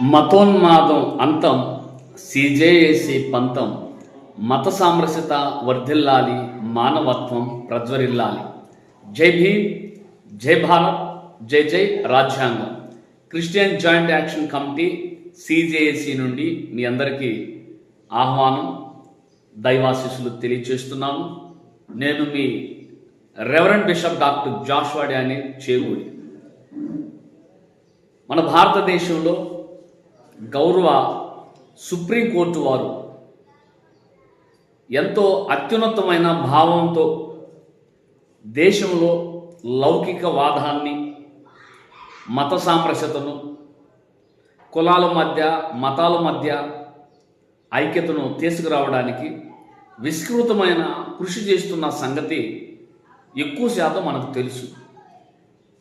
మతోన్మాదం అంతం సిజేఏసి పంతం మత సామరస్యత వర్ధిల్లాలి మానవత్వం ప్రజ్వరిల్లాలి. జై భీమ్ జై భారత్ జై జై రాజ్యాంగం. Christian joint action committee CJAC నుండి మీ అందరికీ ఆహ్వానం దైవాశిస్సులు తెలియచేస్తున్నాను. నేను మీ రెవరెండ్ బిషప్ డాక్టర్ జాషువాడి అనే చేగూడి మన భారతదేశంలో గౌరవ సుప్రీంకోర్టు వారు ఎంతో అత్యున్నతమైన భావంతో దేశంలో లౌకిక వాదాన్ని మత సామరస్యతను కులాల మధ్య మతాల మధ్య ఐక్యతను తీసుకురావడానికి విస్తృతమైన కృషి చేస్తున్న సంగతి ఎక్కువ శాతం మనకు తెలుసు.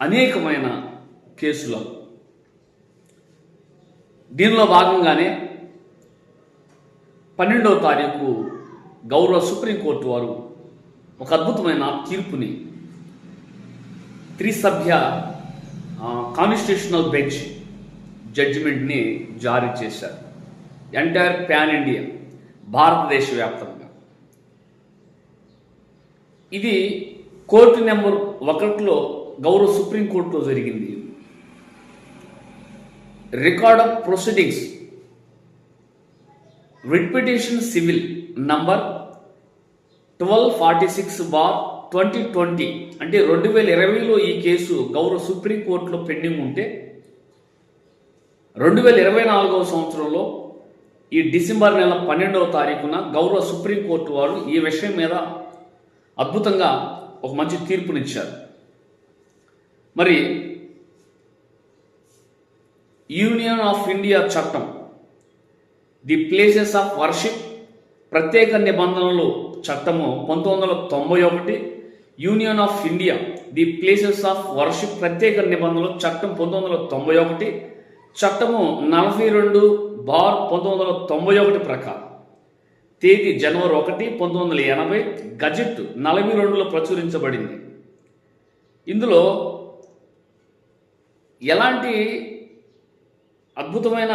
అనేకమైన కేసులలో దీనిలో భాగంగానే పన్నెండవ తారీఖు గౌరవ సుప్రీంకోర్టు వారు ఒక అద్భుతమైన తీర్పుని త్రిసభ్య కాన్స్టిట్యూషనల్ బెంచ్ జడ్జిమెంట్ని జారీ చేశారు. ఎంటైర్ ప్యాన్ ఇండియా భారతదేశ వ్యాప్తంగా. ఇది కోర్టు నెంబర్ ఒకటిలో గౌరవ సుప్రీంకోర్టులో జరిగింది. Record of proceedings writ petition civil number twelve forty six bar twenty twenty అంటే రెండు వేల ఇరవైలో ఈ కేసు గౌరవ సుప్రీంకోర్టులో పెండింగ్ ఉంటే రెండు వేల ఇరవై నాలుగవ సంవత్సరంలో ఈ డిసెంబర్ నెల పన్నెండవ తారీఖున గౌరవ సుప్రీంకోర్టు వారు ఈ విషయం మీద అద్భుతంగా ఒక మంచి తీర్పునిచ్చారు. మరి యూనియన్ ఆఫ్ ఇండియా చట్టం. ది ప్లేసెస్ ఆఫ్ వర్షిప్ ప్రత్యేక నిబంధనలు చట్టము పంతొమ్మిది వందల తొంభై ఒకటి. Union of India the places of worship ప్రత్యేక నిబంధనలు చట్టం పంతొమ్మిది వందల తొంభై ఒకటి. చట్టము నలభై రెండు బార్ పంతొమ్మిది వందల తొంభై ఒకటి ప్రకారం. తేదీ జనవరి ఒకటి పంతొమ్మిది వందల ఎనభై. గజెట్ నలభై రెండులో ప్రచురించబడింది. ఇందులో ఎలాంటి అద్భుతమైన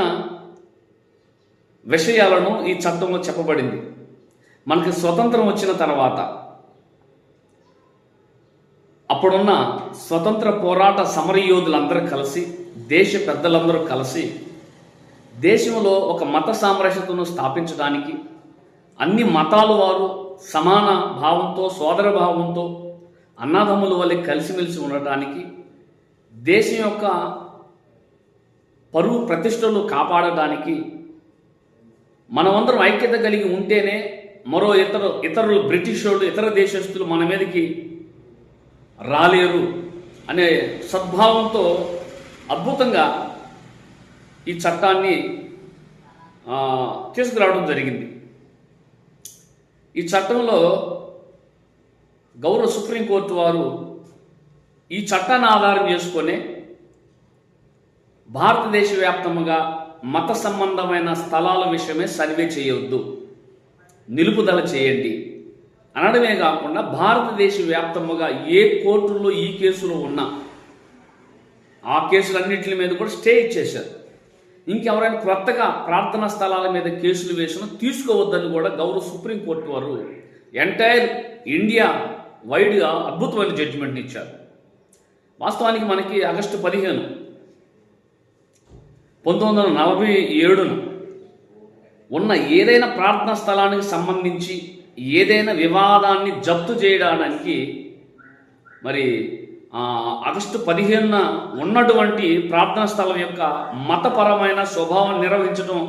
విషయాలను ఈ చట్టంలో చెప్పబడింది. మనకి స్వతంత్రం వచ్చిన తర్వాత అప్పుడున్న స్వతంత్ర పోరాట సమరయోధులందరూ కలిసి దేశ పెద్దలందరూ కలిసి దేశంలో ఒక మత సామరస్యతను స్థాపించడానికి అన్ని మతాల వారు సమాన భావంతో సోదర భావంతో అన్నదమ్ముల వల్లే కలిసిమెలిసి ఉండటానికి దేశం యొక్క పరువు ప్రతిష్టలు కాపాడడానికి మనమందరం ఐక్యత కలిగి ఉంటేనే మరో ఇతర ఇతరులు బ్రిటిష్ వాళ్ళు ఇతర దేశస్తులు మన మీదకి రాలేరు అనే సద్భావంతో అద్భుతంగా ఈ చట్టాన్ని తీసుకురావడం జరిగింది. ఈ చట్టంలో గౌరవ సుప్రీంకోర్టు వారు ఈ చట్టాన్ని ఆధారం చేసుకొని భారతదేశ వ్యాప్తముగా మత సంబంధమైన స్థలాల విషయమే సర్వే చేయవద్దు నిలుపుదల చేయండి. అనడమే కాకుండా భారతదేశ వ్యాప్తముగా ఏ కోర్టుల్లో ఈ కేసులు ఉన్నా ఆ కేసులన్నింటి మీద కూడా స్టే ఇచ్చేశారు ఇంకెవరైనా కొత్తగా ప్రార్థనా స్థలాల మీద కేసులు వేసినా తీసుకోవద్దని కూడా గౌరవ సుప్రీంకోర్టు వారు ఎంటైర్ ఇండియా వైడ్గా అద్భుతమైన జడ్జిమెంట్ని ఇచ్చారు. వాస్తవానికి మనకి ఆగస్టు పదిహేను పంతొమ్మిది వందల నలభై ఏడున ఉన్న ఏదైనా ప్రార్థనా స్థలానికి సంబంధించి ఏదైనా వివాదాన్ని జప్తు చేయడానికి మరి ఆగస్టు పదిహేనున ఉన్నటువంటి ప్రార్థనా స్థలం యొక్క మతపరమైన స్వభావం నిర్వహించడం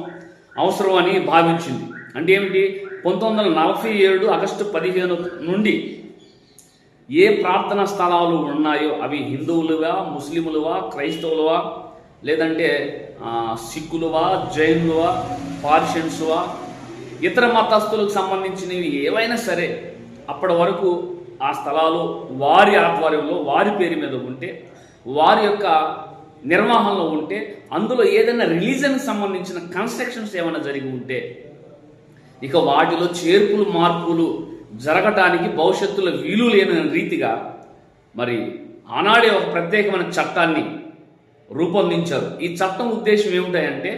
అవసరం అని భావించింది. అంటే ఏమిటి? పంతొమ్మిది వందల నలభై ఏడు ఆగస్టు పదిహేను నుండి ఏ ప్రార్థనా స్థలాలు ఉన్నాయో అవి హిందువులుగా ముస్లిములువా క్రైస్తవులువా లేదంటే సిక్కులువా జైన్లువా పార్షియన్స్వా ఇతర మతస్థులకు సంబంధించినవి ఏవైనా సరే అప్పటి వరకు ఆ స్థలాలు వారి ఆధ్వర్యంలో వారి పేరు మీద ఉంటే వారి యొక్క నిర్వహణలో ఉంటే అందులో ఏదైనా రిలీజన్కి సంబంధించిన కన్స్ట్రక్షన్స్ ఏమైనా జరిగి ఉంటే ఇక వాటిలో చేర్పులు మార్పులు జరగటానికి భవిష్యత్తులో వీలు లేని రీతిగా మరి ఆనాడే ఒక ప్రత్యేకమైన చట్టాన్ని రూపొందించారు. ఈ చట్టం ఉద్దేశం ఏమిటంటే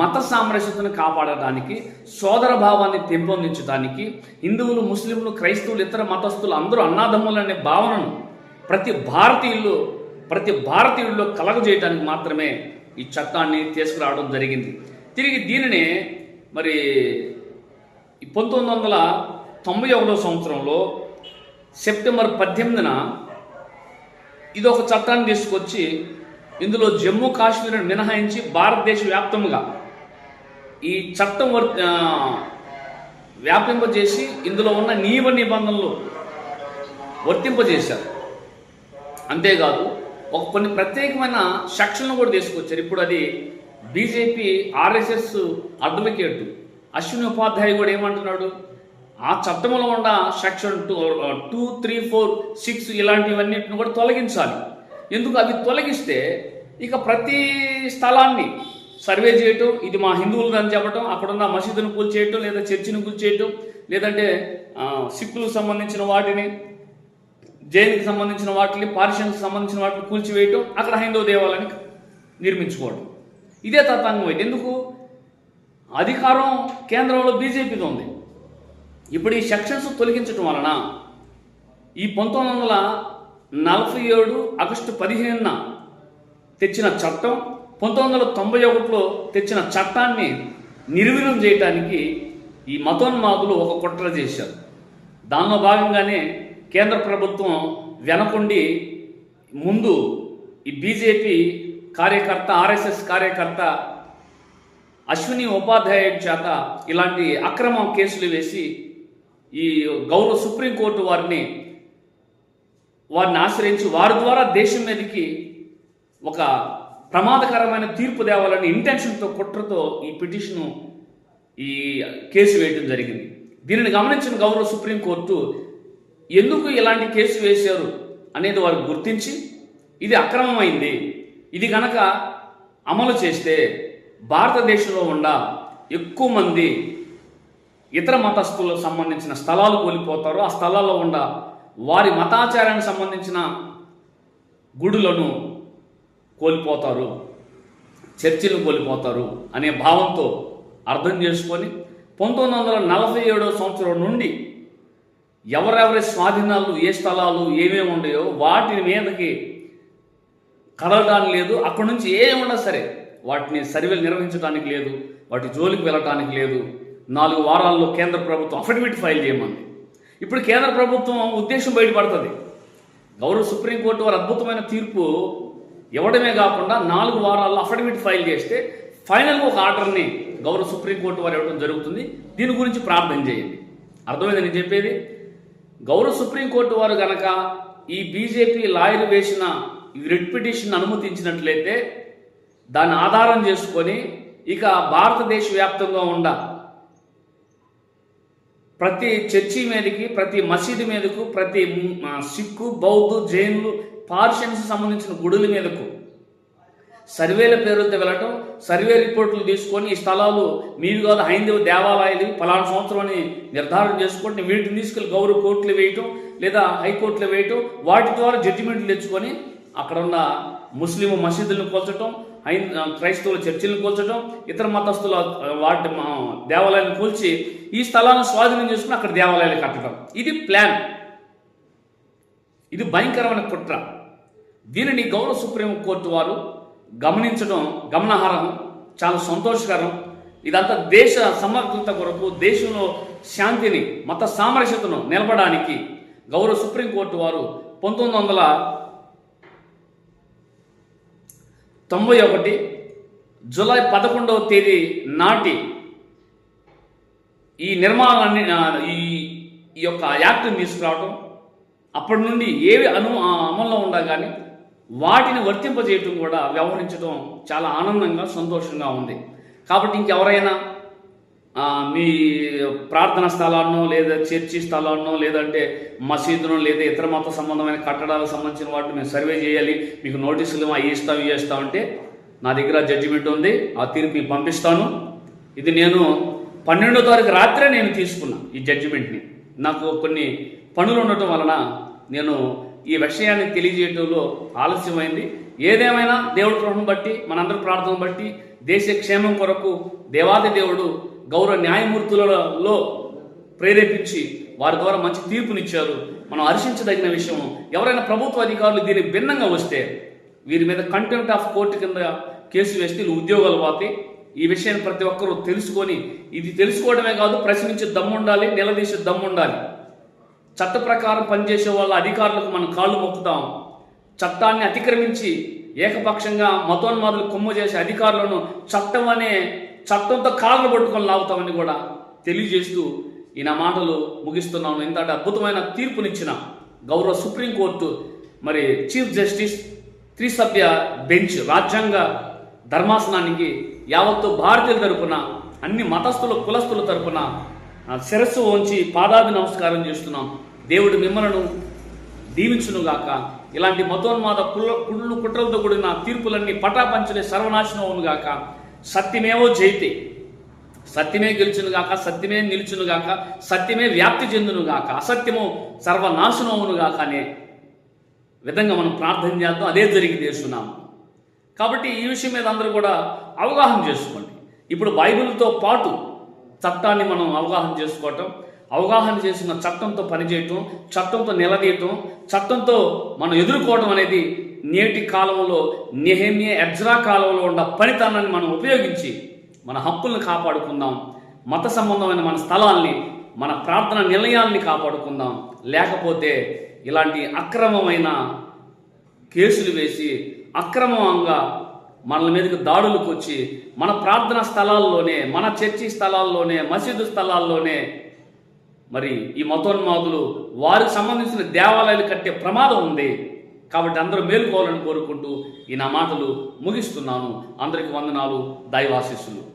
మత సామరస్యతను కాపాడటానికి సోదర భావాన్ని పెంపొందించడానికి హిందువులు ముస్లింలు క్రైస్తవులు ఇతర మతస్థులు అందరూ అన్నాదమ్ములు అనే భావనను ప్రతి భారతీయుల్లో ప్రతి భారతీయుల్లో కలగజేయడానికి మాత్రమే ఈ చట్టాన్ని తీసుకురావడం జరిగింది. తిరిగి దీనినే మరి పంతొమ్మిది వందల తొంభై ఒకటో సంవత్సరంలో సెప్టెంబర్ పద్దెనిమిదిన ఇది ఒక చట్టాన్ని తీసుకొచ్చి ఇందులో జమ్మూ కాశ్మీర్ మినహాయించి భారతదేశ వ్యాప్తంగా ఈ చట్టం వర్ వ్యాపింపజేసి ఇందులో ఉన్న నియమ నిబంధనలు వర్తింపజేశారు. అంతేకాదు ఒక కొన్ని ప్రత్యేకమైన సెక్షన్లు కూడా తీసుకొచ్చారు. ఇప్పుడు అది బీజేపీ ఆర్ఎస్ఎస్ అడ్వకేట్ అశ్విని ఉపాధ్యాయ కూడా ఏమంటున్నాడు? ఆ చట్టంలో ఉన్న section two two three four six ఇలాంటివన్నిటిని కూడా తొలగించాలి. ఎందుకు? అవి తొలగిస్తే ఇక ప్రతి స్థలాన్ని సర్వే చేయటం ఇది మా హిందువులు అని చెప్పటం అక్కడున్న మసీదును కూల్చేయటం లేదా చర్చిని కూల్చేయటం లేదంటే సిక్కులకు సంబంధించిన వాటిని జైన్కి సంబంధించిన వాటిని పారిషన్కి సంబంధించిన వాటిని కూల్చివేయటం అక్కడ హైందవ దేవాలయాన్ని నిర్మించుకోవడం ఇదే తత్వాంగం అయితే. ఎందుకు? అధికారం కేంద్రంలో బీజేపీది ఉంది. ఇప్పుడు ఈ సెక్షన్స్ తొలగించడం వలన ఈ పంతొమ్మిది వందల నలభై ఏడు ఆగస్టు పదిహేనున తెచ్చిన చట్టం పంతొమ్మిది వందల తొంభై ఒకటిలో తెచ్చిన చట్టాన్ని నిర్వీర్యం చేయడానికి ఈ మతోన్మాదులు ఒక కుట్ర చేశారు. దానిలో భాగంగానే కేంద్ర ప్రభుత్వం వెనకుండి ముందు ఈ బీజేపీ కార్యకర్త ఆర్ఎస్ఎస్ కార్యకర్త అశ్విని ఉపాధ్యాయ చేత ఇలాంటి అక్రమ కేసులు వేసి ఈ గౌరవ సుప్రీంకోర్టు వారిని వారిని ఆశ్రయించి వారి ద్వారా దేశం మీదకి ఒక ప్రమాదకరమైన తీర్పు తేవాలని ఇంటెన్షన్తో కుట్రతో ఈ పిటిషను ఈ కేసు వేయడం జరిగింది. దీనిని గమనించిన గౌరవ సుప్రీంకోర్టు ఎందుకు ఇలాంటి కేసు వేశారు అనేది వారు గుర్తించి ఇది అక్రమమైంది ఇది గనక అమలు చేస్తే భారతదేశంలో ఉన్న ఎక్కువ మంది ఇతర మతస్థులకు సంబంధించిన స్థలాలు కోల్పోతారు. ఆ స్థలాల్లో ఉన్న వారి మతాచారానికి సంబంధించిన గుడులను కోల్పోతారు చర్చిలు కోల్పోతారు అనే భావంతో అర్థం చేసుకొని పంతొమ్మిది వందల నలభై ఏడో సంవత్సరం నుండి ఎవరెవరి స్వాధీనాలు ఏ స్థలాలు ఏమేమి ఉన్నాయో వాటి మీదకి కదలడానికి లేదు. అక్కడి నుంచి ఏమున్నా సరే వాటిని సర్వేలు నిర్వహించడానికి లేదు వాటి జోలికి వెళ్ళటానికి లేదు. నాలుగు వారాల్లో కేంద్ర ప్రభుత్వం అఫిడవిట్ ఫైల్ చేయమంది. ఇప్పుడు కేంద్ర ప్రభుత్వం ఉద్దేశం బయటపడుతుంది. గౌరవ సుప్రీంకోర్టు వారు అద్భుతమైన తీర్పు ఇవ్వడమే కాకుండా నాలుగు వారాల్లో అఫిడవిట్ ఫైల్ చేస్తే ఫైనల్గా ఒక ఆర్డర్ని గౌరవ సుప్రీంకోర్టు వారు ఇవ్వడం జరుగుతుంది. దీని గురించి ప్రార్థన చేయండి. అర్థమైంది నేను చెప్పేది? గౌరవ సుప్రీంకోర్టు వారు గనక ఈ బీజేపీ లాయర్ వేసిన రిట్ పిటిషన్ అనుమతించినట్లయితే దాన్ని ఆధారం చేసుకొని ఇక భారతదేశ వ్యాప్తంగా ఉన్న ప్రతి చర్చి మీదకి ప్రతి మసీదు మీదకు ప్రతి సిక్కు బౌద్ధు జైన్లు పార్షన్స్ సంబంధించిన గుడుల మీదకు. సర్వేల పేరుతో వెళ్ళటం సర్వే రిపోర్టులు తీసుకొని ఈ స్థలాలు మీవి కాదు హైందవ దేవాలయాలు పలానా సంవత్సరం అని నిర్ధారణ చేసుకుంటే వీటిని తీసుకెళ్ళి గౌరవ కోర్టులు వేయటం లేదా హైకోర్టులు వేయటం వాటి ద్వారా జడ్జిమెంట్లు తెచ్చుకొని అక్కడ ఉన్న ముస్లిం మసీదులను కూల్చటం హై క్రైస్తవుల చర్చిలను కూల్చటం ఇతర మతస్థుల వాటి దేవాలయాన్ని దేవాలయాలను కూల్చి ఈ స్థలాలను స్వాధీనం చేసుకుని అక్కడ దేవాలయాలు కట్టడం. ఇది ప్లాన్. ఇది భయంకరమైన కుట్ర. దీనిని గౌరవ సుప్రీం కోర్టు వారు గమనించడం గమనార్హం చాలా సంతోషకరం. ఇదంతా దేశ సమగ్రత కొరకు దేశంలో శాంతిని మత సామరస్యతను నిలపడానికి గౌరవ సుప్రీంకోర్టు వారు పంతొమ్మిది వందల తొంభై ఒకటి జూలై పదకొండవ తేదీ నాటి ఈ నిర్మాణాన్ని ఈ ఈ యొక్క యాక్ట్ని తీసుకురావడం అప్పటి నుండి ఏవి అను అమల్లో ఉండగానే కానీ వాటిని వర్తింపజేయటం కూడా వ్యవహరించడం చాలా ఆనందంగా సంతోషంగా ఉంది. కాబట్టి ఇంకెవరైనా మీ ప్రార్థన స్థలాన్నో లేదా చర్చి స్థలాన్నో లేదంటే మసీదును లేదా ఇతర మత సంబంధమైన కట్టడాలకు సంబంధించిన వాటిని మేము సర్వే చేయాలి. మీకు నోటీసులు అవి ఇస్తాం ఇవి ఇస్తామంటే నా దగ్గర జడ్జిమెంట్ ఉంది ఆ తీర్పు మీకు పంపిస్తాను. ఇది నేను పన్నెండో తారీఖు రాత్రే నేను తీసుకున్నా ఈ జడ్జిమెంట్ని నాకు కొన్ని పనులు ఉండటం వలన నేను ఈ విషయాన్ని తెలియజేయటంలో ఆలస్యమైంది. ఏదేమైనా దేవుడి కృపను బట్టి మనందరి ప్రార్థన బట్టి దేశ క్షేమం కొరకు దేవాది దేవుడు గౌరవ న్యాయమూర్తులలో ప్రేరేపించి వారి ద్వారా మంచి తీర్పునిచ్చారు. మనం హర్షించదగిన విషయం ఎవరైనా ప్రభుత్వ అధికారులు దీనికి భిన్నంగా వస్తే వీరి మీద కంటెంట్ ఆఫ్ కోర్టు కింద కేసు వేస్తే ఉద్యోగాలు పోతాయి ఈ విషయాన్ని ప్రతి ఒక్కరూ తెలుసుకొని ఇది తెలుసుకోవడమే కాదు ప్రశ్నించే దమ్ముండాలి నిలదీసే దమ్ముండాలి. చట్ట ప్రకారం పనిచేసే వాళ్ళ అధికారులకు మనం కాళ్ళు మొక్కుతాం. చట్టాన్ని అతిక్రమించి ఏకపక్షంగా మతోన్మాదులు కొమ్ము చేసే అధికారులను చట్టం అనే చట్టంతో కాళ్ళు పట్టుకొని లాగుతామని కూడా తెలియజేస్తూ ఈ నా మాటలు ముగిస్తున్నాను. ఇంతటి అద్భుతమైన తీర్పునిచ్చిన గౌరవ సుప్రీంకోర్టు మరి చీఫ్ జస్టిస్ త్రిసభ్య బెంచ్ రాజ్యాంగ ధర్మాసనానికి యావత్తు భారతీయుల తరపున అన్ని మతస్థుల కులస్తుల తరపున శిరస్సు ఉంచి పాదాభి నమస్కారం చేస్తున్నాం. దేవుడు మిమ్మలను దీవించునుగాక ఇలాంటి మతోన్మాద కుళ్ళ కుళ్ళు కుట్రలతో కూడిన తీర్పులన్నీ పటాపంచలే సర్వనాశనం గాక. సత్యమేవో జైతే. సత్యమే గెలుచునుగాక సత్యమే నిలుచునుగాక సత్యమే వ్యాప్తి చెందునుగాక అసత్యము సర్వనాశనమునుగాక అనే విధంగా మనం ప్రార్థన చేద్దాం. అదే జరిగి చేస్తున్నాం కాబట్టి ఈ విషయం మీద అందరూ కూడా అవగాహన చేసుకోండి. ఇప్పుడు బైబిల్తో పాటు చట్టాన్ని మనం అవగాహన చేసుకోవటం అవగాహన చేసిన చట్టంతో పనిచేయటం చట్టంతో నిలదీయటం చట్టంతో మనం ఎదుర్కోవడం అనేది నేటి కాలంలో నిహమ్య ఎజ్రా కాలంలో ఉన్న పనితనాన్ని మనం ఉపయోగించి మన హక్కుల్ని కాపాడుకుందాం మత సంబంధమైన మన స్థలాల్ని మన ప్రార్థన నిలయాల్ని కాపాడుకుందాం. లేకపోతే ఇలాంటి అక్రమమైన కేసులు వేసి అక్రమంగా మనల మీదకి దాడులకు వచ్చి మన ప్రార్థన స్థలాల్లోనే మన చర్చి స్థలాల్లోనే మసీదు స్థలాల్లోనే మరి ఈ మతోన్మాదులు వారికి సంబంధించిన దేవాలయాలు కట్టే ప్రమాదం ఉంది. కాబట్టి అందరూ మేలుకోవాలని కోరుకుంటూ ఈ నా మాటలు ముగిస్తున్నాను. అందరికి వందనాలు. దైవాశిస్సులు.